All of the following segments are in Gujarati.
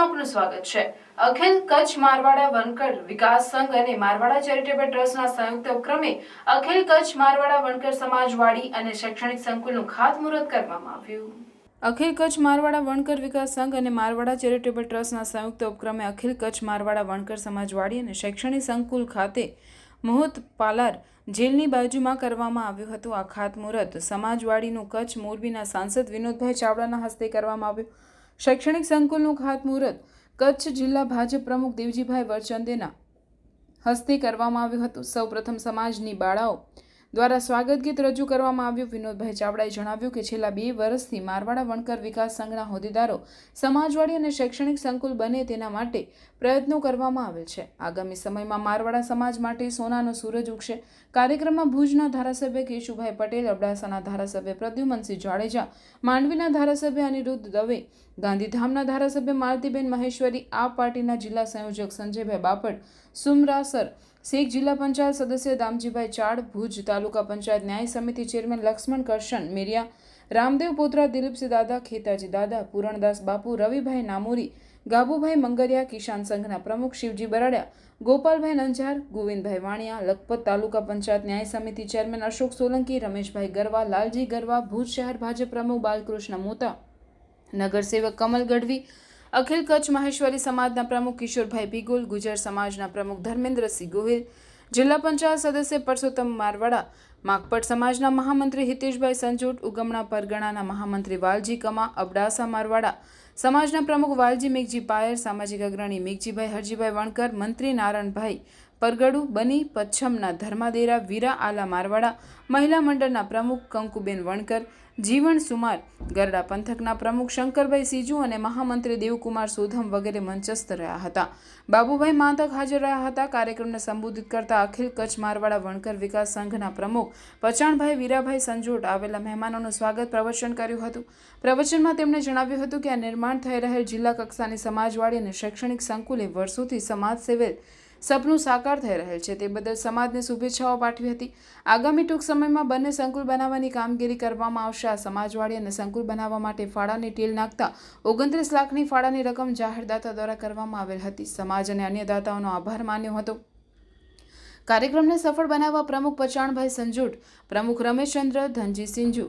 આપનું સ્વાગત છે. અખિલ કચ્છ મારવાડા વનકર વિકાસ સંઘ અને મારવાડા ચેરિટેબલ ટ્રસ્ટના સંયુક્ત ઉપક્રમે અખિલ કચ્છ મારવાડા વનકર સમાજવાડી અને શૈક્ષણિક સંકુલનું ખાતમુહૂર્ત કરવામાં આવ્યું. અખિલ કચ્છ મારવાડા વણકર વિકાસ સંઘ અને મારવાડા ચેરિટેબલ ટ્રસ્ટના સંયુક્ત ઉપક્રમે અખિલ કચ્છ મારવાડા વણકર સમાજવાડી અને શૈક્ષણિક સંકુલ ખાતે મુહૂર્ત પાલાર જેલની બાજુમાં કરવામાં આવ્યું હતું. આ ખાતમુહૂર્ત સમાજવાડીનું કચ્છ મોરબીના સાંસદ વિનોદભાઈ ચાવડાના હસ્તે કરવામાં આવ્યું. શૈક્ષણિક સંકુલનું ખાતમુહૂર્ત કચ્છ જિલ્લા ભાજપ પ્રમુખ દેવજીભાઈ વરચંદેના હસ્તે કરવામાં આવ્યું હતું. સૌપ્રથમ સમાજની બાળાઓ દ્વારા સ્વાગત ગીત રજૂ કરવામાં આવ્યું. વિનોદભાઈ ચાવડાએ જણાવ્યું કે છેલ્લા બે વર્ષથી મારવાડા વણકર વિકાસ સંઘના હોદ્દેદારો સમાજવાડી અને શૈક્ષણિક સંકુલ બને તેના માટે પ્રયત્નો કરવામાં આવેલ છે. આગામી સમયમાં મારવાડા સમાજ માટે સોનાનો સૂરજ ઉગશે. કાર્યક્રમમાં ભુજના ધારાસભ્ય કેશુભાઈ પટેલ, અબડાસાના ધારાસભ્ય પ્રદ્યુમનસિંહ જાડેજા, માંડવીના ધારાસભ્ય અનિરુદ્ધ દવે, ગાંધીધામના ધારાસભ્ય માલતીબેન મહેશ્વરી આ પાર્ટીના જિલ્લા સંયોજક સંજયભાઈ બાપટ, સુમરાસર શેખ જિલ્લા પંચાયત સદસ્ય દામજીભાઈ ચાડ ભુજ તાલુકા પંચાયત ન્યાય સમિતિ ચેરમેન લક્ષ્મણ કરશન મેરિયા રામદેવ પોત્રા દિલીપસિંહ દાદા ખેતાજી દાદા પૂરણદાસ બાપુ રવિભાઈ નામોરી ગાબુભાઈ મંગરિયા કિસાન સંઘના પ્રમુખ શિવજી બરાડિયા ગોપાલભાઈ નંજાર ગોવિંદભાઈ વાણિયા લખપત તાલુકા પંચાયત ન્યાય સમિતિ ચેરમેન અશોક સોલંકી રમેશભાઈ ગરવા લાલજી ગરવા ભુજ શહેર ભાજપ પ્રમુખ બાલકૃષ્ણ મોતા નગરસેવક કમલ ગઢવી અખિલ કચ્છ માહેશ્વરી સમાજના પ્રમુખ કિશોરભાઈ ભીગુલ ગુજર સમાજના પ્રમુખ ધર્મેન્દ્રસિંહ ગોહિલ, જિલ્લા પંચાયત સદસ્ય પરસોત્તમ મારવાડા માકપટ સમાજના મહામંત્રી હિતેશભાઈ સંજોટ, ઉગમણા પરગણાના મહામંત્રી વાલજી કમા, અબડાસા મારવાડા, સમાજના પ્રમુખ વાલજી મેઘજી પાયર સામાજિક અગ્રણી મેઘજીભાઈ હરજીભાઈ વણકર, મંત્રી નારણભાઈ પરગડુ, બની પચ્છમના ધર્માદેરા વીરા આલા મારવાડા, મહિલા મંડળના પ્રમુખ કંકુબેન વણકર જીવણ સુમાર, ગરડા પંથકના પ્રમુખ શંકરભાઈ સીજુ અને મહામંત્રી દેવકુમાર સોધમ વગેરે મંચસ્થ રહ્યા હતા. બાબુભાઈ માંતક હાજર રહ્યા હતા. કાર્યક્રમને સંબોધિત કરતા અખિલ કચ્છ મારવાડા વણકર વિકાસ સંઘના પ્રમુખ પચાણભાઈ વીરાભાઈ સંજોટ આવેલા મહેમાનોનું સ્વાગત પ્રવચન કર્યું હતું. પ્રવચનમાં તેમણે જણાવ્યું હતું કે આ નિર્માણ થઈ રહેલ જિલ્લા કક્ષાની સમાજવાડી અને શૈક્ષણિક સંકુલે વર્ષોથી સમાજ સેવેલ સપનું સાકાર થઈ રહેલ છે. તે બદલ સમાજને શુભેચ્છાઓ પાઠવી હતી. આગામી ટૂંક સમયમાં બંને સંકુલ બનાવવાની કામગીરી કરવામાં આવશે. આ સમાજવાડી અને સંકુલ બનાવવા માટે ફાળાની ટીલ નાખતા ઓગણત્રીસ લાખની ફાળાની રકમ જાહેરદાતા દ્વારા કરવામાં આવેલ હતી. સમાજ અને અન્ય દાતાઓનો આભાર માન્યો હતો. કાર્યક્રમને સફળ બનાવવા પ્રમુખ પચાણભાઈ સંજોટ, પ્રમુખ રમેશચંદ્ર, ધનજી સિંજુ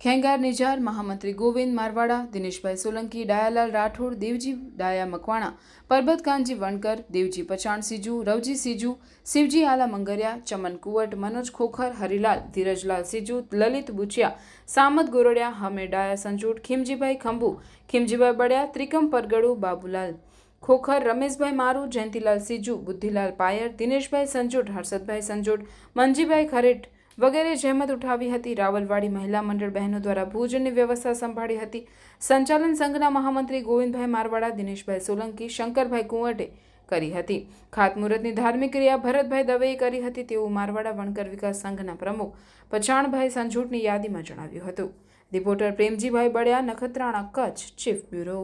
ખેંગાર નિજાર, મહામંત્રી ગોવિંદ મારવાડા, દિનેશભાઈ સોલંકી, ડાયાલાલ રાઠોડ, દેવજી ડાયા મકવાણા પરબતકાનજી વણકર, દેવજી પચાણ સીજુ, રવજી સીજુ, શિવજી આલા મંગરિયા, ચમન કુવટ મનોજ ખોખર, હરિલાલ, ધીરજલાલ સીજુ, લલિત બુચિયા, સામત ગોરડિયા, હમે ડાયા સંજોટ ખીમજીભાઈ ખંભુ, ખીમજીભાઈ બળિયા ત્રિકમ પરગડુ, બાબુલાલ ખોખર, રમેશભાઈ મારુ, જયંતિલાલ સીજુ, બુદ્ધિલાલ પાયર, દિનેશભાઈ સંજોટ હર્ષદભાઈ સંજોટ મંજીભાઈ ખરેટ વગેરે જહેમત ઉઠાવી હતી. રાવલવાડી મહિલા મંડળ બહેનો દ્વારા ભોજનની વ્યવસ્થા સંભાળી હતી. સંચાલન સંઘના મહામંત્રી ગોવિંદભાઈ મારવાડા, દિનેશભાઈ સોલંકી, શંકરભાઈ કુંવટે કરી હતી. ખાતમુહૂર્તની ધાર્મિક ક્રિયા ભરતભાઈ દવેએ કરી હતી તેવું મારવાડા વણકર વિકાસ સંઘના પ્રમુખ પછાણભાઈ સંજૂટની યાદીમાં જણાવ્યું હતું. Reporter Premjibhai Baliya, Nakhatrana Kutch, chief bureau.